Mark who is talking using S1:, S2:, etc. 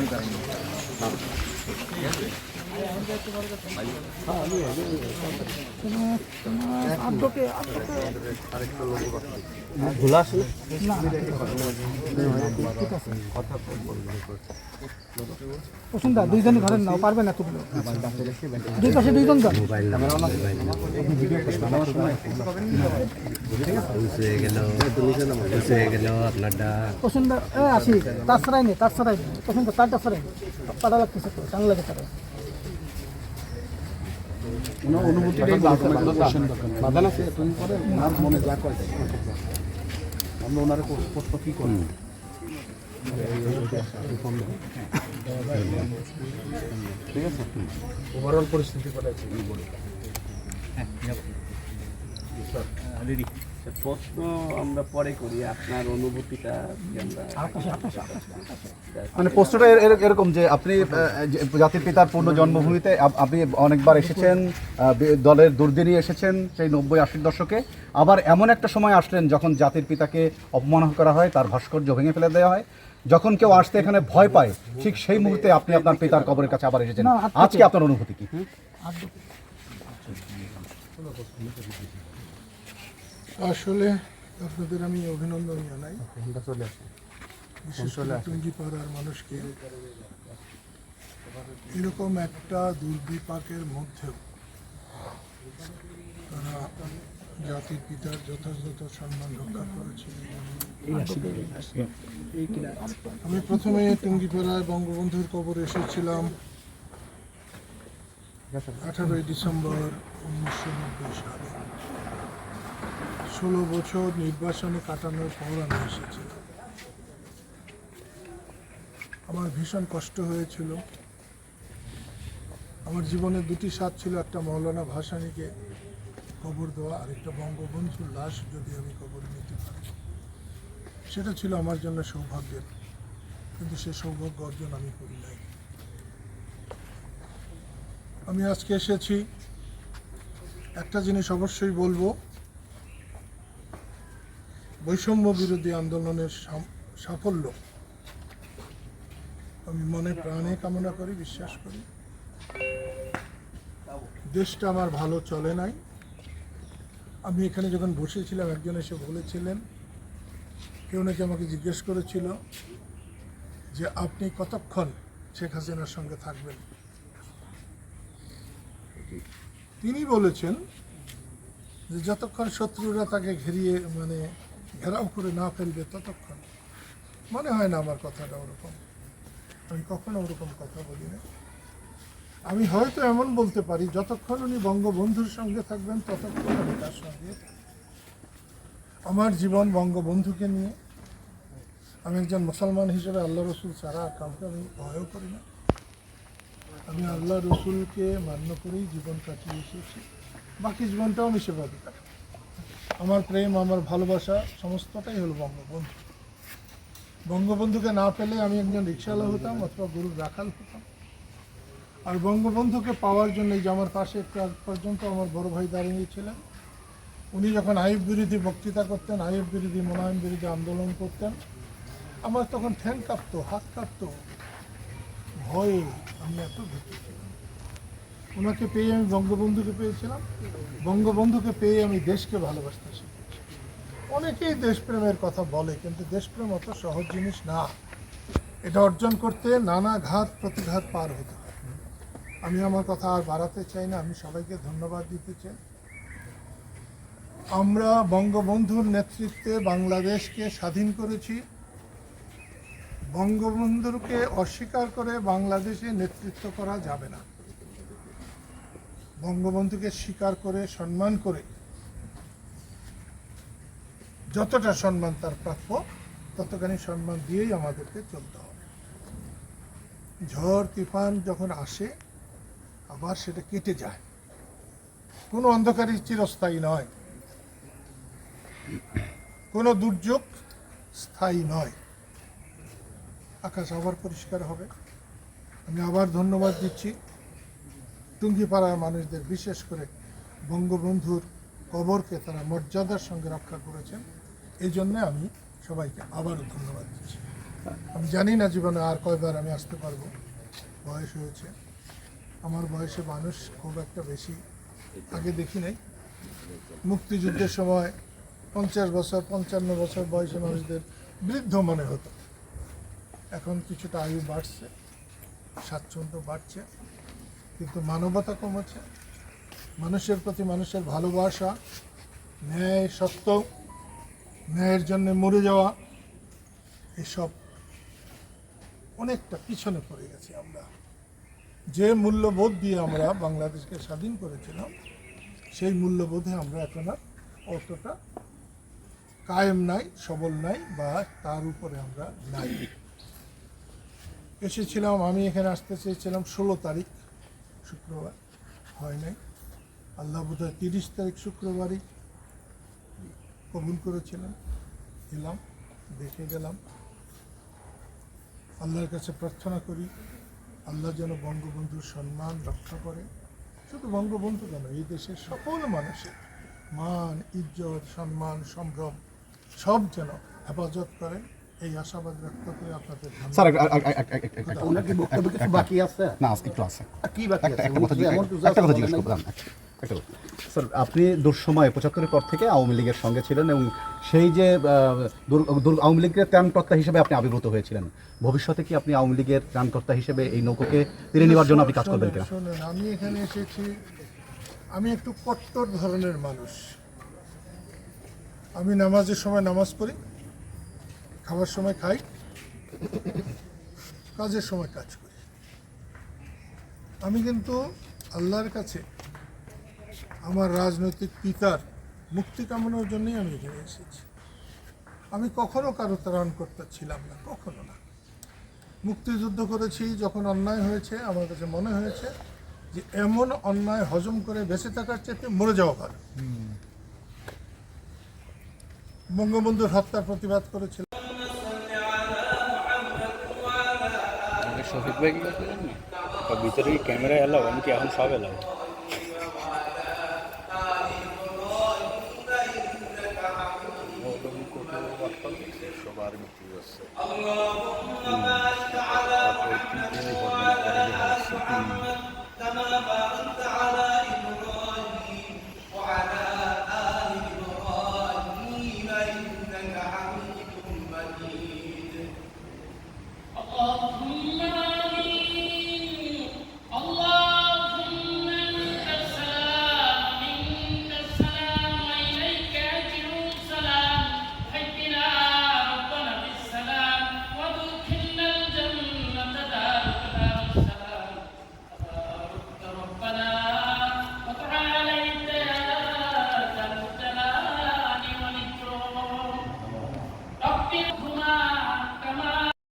S1: みたいにな。পছন্দা দুইজন ঘরের নাও পারবে না তুললো। দুই পাশে দুইজন যান
S2: হয়ে গেল হয়ে গেল আপনার ডাক
S1: পছন্দ এ আসি তার ছাড়াই নেই তার ছাড়াই নেই তারটা পাড়া লাগতেছে টান লাগে তারা
S3: অনুভূতিটাই বাধা আছে তুমি করে ওনার মনে যা করে আমরা ওনারা প্রশ্ন কি করি ঠিক আছে? ওভারঅল পরিস্থিতি আছে
S2: প্রশ্ন আমরা পরে করি আপনার অনুভূতিটা
S4: মানে প্রশ্নটা এর- এর- এরকম যে আপনি জাতির পিতার পূর্ণ জন্মভূমিতে আপনি অনেকবার এসেছেন দলের দুর্দিনই এসেছেন সেই নব্বই আশির দশকে। আবার এমন একটা সময় আসলেন যখন জাতির পিতাকে অপমান করা হয় তার ভাস্কর্য ভেঙে ফেলে দেওয়া হয়। যখন কেউ আসতে এখানে ভয় পায় ঠিক সেই মুহূর্তে আপনি আপনার পিতার কবরের কাছে আবার এসেছেন। আজকে আপনার অনুভূতি কি?
S5: আসলে আপনাদের আমি অভিনন্দন জানাই বিশেষ করে টুঙ্গিপাড়ার মানুষকে। এরকম একটা দুর্বিপাকের মধ্যেও তারা জাতির পিতার যথাযথ সম্মান রক্ষা করেছে আমি প্রথমে টুঙ্গিপাড়ায় বঙ্গবন্ধুর কবর এসেছিলাম। আঠারোই ডিসেম্বর উনিশশো নব্বই সালে। ষোলো বছর নির্বাসনে কাটানোর পর আমি এসেছিলাম আমার ভীষণ কষ্ট হয়েছিল। আমার জীবনে দুটি স্বাদ ছিল, একটা মৌলানা ভাসানীকে কবর দেওয়া আর একটা বঙ্গবন্ধুর লাশ যদি আমি কবর নিতে পারি। সেটা ছিল আমার জন্য সৌভাগ্যের, কিন্তু সে সৌভাগ্য অর্জন আমি করি নাই। আমি আজকে এসেছি। একটা জিনিস অবশ্যই বলব বৈষম্য বিরোধী আন্দোলনের সাফল্য। আমি মনে প্রাণে কামনা করি, বিশ্বাস করি। দেশটা আমার ভালো চলে নাই। আমি এখানে যখন বসেছিলাম, একজন এসে বলেছিলেন, কেউ নাকি আমাকে জিজ্ঞেস করেছিল যে, আপনি কতক্ষণ শেখ হাসিনার সঙ্গে থাকবেন? তিনি বলেছেন যে, যতক্ষণ শত্রুরা তাকে ঘেরিয়ে মানে ঘেরাও করে না ফেলবে ততক্ষণ। মনে হয় না আমার কথাটা ওরকম। আমি কখনো ওরকম কথা বলি না আমি হয়তো এমন বলতে পারি, যতক্ষণ উনি বঙ্গবন্ধুর সঙ্গে থাকবেন, ততক্ষণ আমি তার সঙ্গে আমার জীবন বঙ্গবন্ধুকে নিয়ে। আমি একজন মুসলমান হিসেবে আল্লাহ রসুল ছাড়া কাউকে আমি ভয়ও করি না। আমি আল্লাহ রসুলকে মান্য করেই জীবন কাটিয়ে এসেছি। বাকি জীবনটাও আমি সেভাবে কাটাবো। আমার প্রেম, আমার ভালোবাসা, সমস্তটাই হলো বঙ্গবন্ধু। বঙ্গবন্ধুকে না পেলে আমি একজন রিক্সাওয়ালা হতাম অথবা গরুর রাখাল হতাম। আর বঙ্গবন্ধুকে পাওয়ার জন্য যে আমার পাশে একটু পর্যন্ত আমার বড় ভাই দাঁড়িয়েছিলেন উনি যখন আইব বিরোধী বক্তৃতা করতেন আইব বিরোধী মোলায়ম বিরোধী আন্দোলন করতেন, আমার তখন ঠ্যাং কাঁপতো, হাত কাঁপতো। ভয়ে আমি এত ভীতু ছিলাম ওনাকে পেয়ে আমি বঙ্গবন্ধুকে পেয়েছিলাম। বঙ্গবন্ধুকে পেয়ে আমি দেশকে ভালোবাসতে শিখেছি অনেকেই দেশপ্রেমের কথা বলে, কিন্তু দেশপ্রেম অত সহজ জিনিস না। এটা অর্জন করতে নানা ঘাত প্রতিঘাত পার হতে হয়। আমি আমার কথা আর বাড়াতে চাই না, আমি সবাইকে ধন্যবাদ দিতে চাই। আমরা বঙ্গবন্ধুর নেতৃত্বে বাংলাদেশকে স্বাধীন করেছি। বঙ্গবন্ধুকে অস্বীকার করে বাংলাদেশে নেতৃত্ব করা যাবে না। বঙ্গবন্ধুকে স্বীকার করে, সম্মান করে যতটা সম্মান তার প্রাপ্য, ততখানি সম্মান দিয়েই আমাদেরকে চলতে হবে। ঝড়, তুফান যখন আসে, আবার সেটা কেটে যায়। কোনো অন্ধকারই চিরস্থায়ী নয়। কোনো দুর্যোগ স্থায়ী নয়। আকাশ আবার পরিষ্কার হবে। আমি আবার ধন্যবাদ দিচ্ছি। টুঙ্গিপাড়ার মানুষদের, বিশেষ করে বঙ্গবন্ধুর কবরকে তারা মর্যাদার সঙ্গে রক্ষা করেছেন। এই জন্য আমি সবাইকে আবারও ধন্যবাদ দিচ্ছি। আমি জানি না জীবনে আর কয়বার আমি আসতে পারব। বয়স হয়েছে। আমার বয়সে মানুষ খুব একটা বেশি আগে দেখি নাই। মুক্তিযুদ্ধের সময় পঞ্চাশ বছর, পঞ্চান্ন বছর বয়সে মানুষদের বৃদ্ধ মনে হতো। এখন কিছুটা আয়ু বাড়ছে, স্বাচ্ছন্দ্য বাড়ছে। কিন্তু মানবতা কমেছে। মানুষের প্রতি মানুষের ভালোবাসা, ন্যায় সত্য, ন্যায়ের জন্য মরে যাওয়া, এসব অনেকটা পিছনে পড়ে গেছি আমরা। যে মূল্যবোধ দিয়ে আমরা বাংলাদেশকে স্বাধীন করেছিলাম, সেই মূল্যবোধে আমরা এখন আর অতটা কায়েম নাই, সবল নাই বা তার উপরে আমরা নাই। এসেছিলাম, আমি এখানে আসতে চেয়েছিলাম ষোলো তারিখ। শুক্রবার হয় নাই। আল্লাহ বোধ হয় তিরিশ তারিখ শুক্রবারই কবুল করেছিলেন। এলাম, দেখে গেলাম। আল্লাহর কাছে প্রার্থনা করি, আল্লাহ যেন বঙ্গবন্ধুর সম্মান রক্ষা করে। শুধু বঙ্গবন্ধু কেন, এই দেশের সকল মানুষের মান, ইজ্জত, সম্মান, সম্ভ্রম সব যেন হেফাজত করেন। এই আশাবাদ ব্যক্ত করে আপনাদের
S4: স্যার এক- এক- এক- এক- এক- এক- এক-
S3: ওনার কি বক্তব্য কিছু বাকি আছে?
S4: না একটু আছে।
S3: কি বাকি আছে?
S4: একটা কথা
S3: উনি
S4: জিজ্ঞেস-
S3: এমন তো
S4: একটা কথা জিজ্ঞেস
S3: বলেন
S4: একটা- একটা কথা। স্যার আপনি দুঃসময় পঁচাত্তরের পর থেকে আওয়ামী লীগের সঙ্গে ছিলেন এবং সেই যে আহ, দুর- দুর- আওয়ামী লীগের ত্রাণকর্তা হিসেবে আপনি আবির্ভূত হয়েছিলেন। ভবিষ্যতে কি আপনি আওয়ামী লীগের ত্রাণকর্তা হিসেবে এই নৌকোকে তীরে নেওয়ার জন্য আপনি কাজ করবেন কিনা?
S5: আমি এখানে এসেছি আমি একটু কট্টর ধরনের মানুষ। আমি নামাজের সময় নামাজ পড়ি খাবার সময় খাই কাজের সময় কাজ করি। আমি কিন্তু আল্লাহর কাছে আমার রাজনৈতিক পিতার মুক্তি কামনার জন্যই আমি এখানে এসেছি। আমি কখনো কারও ত্রাণ করতে ছিলাম না কখনো না। মুক্তিযুদ্ধ করেছি যখন অন্যায় হয়েছে আমার কাছে মনে হয়েছে যে এমন অন্যায় হজম করে বেঁচে থাকার চেয়ে মরে যাওয়া ভালো। বঙ্গবন্ধুর হত্যার প্রতিবাদ করেছিল।
S6: শফিক ভাই কি করতে জানি ভিতরে কি ক্যামেরা এলাও আমি কি এখন সব এলাও
S3: সবার মৃত্যু হচ্ছে
S7: তারপর